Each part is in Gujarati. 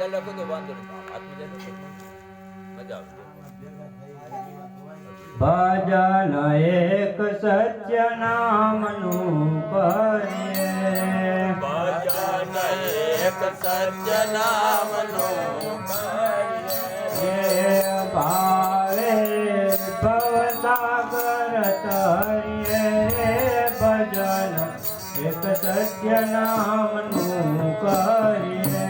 દર લખો તો વાંધો નહીં. હાથમાં જાય તો મજા ભજન એક સત્ય નામનું કરે ભજન એક સત્ય નામનું કરે ભાવે ભવસાગર તરે ભજન એક સત્ય નામનું કરે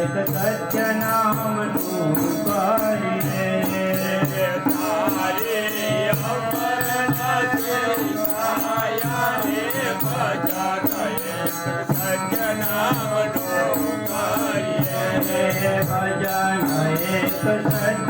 नियत सज्जनाम रूपारे तारे अमर छाया रे बजा गए सज्जनाम रूपारे बजा गए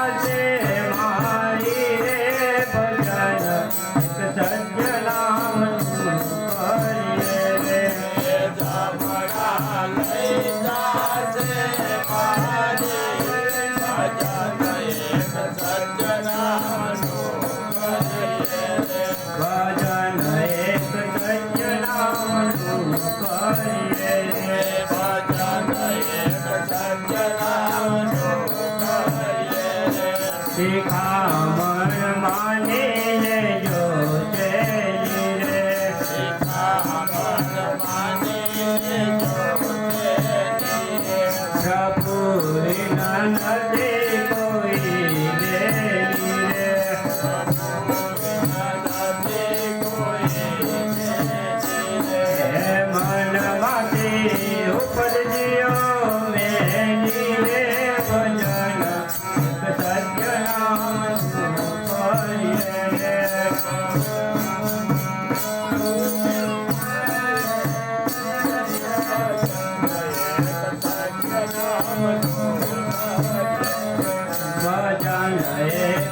বাজে মারি Hare Rama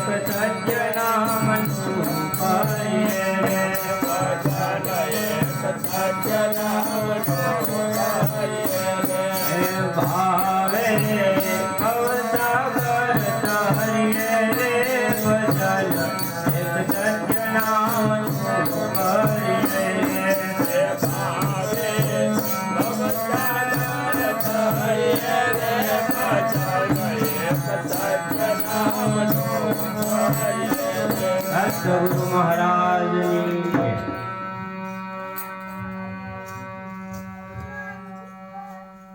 प्रचार्य સદગુરુ મહારાજની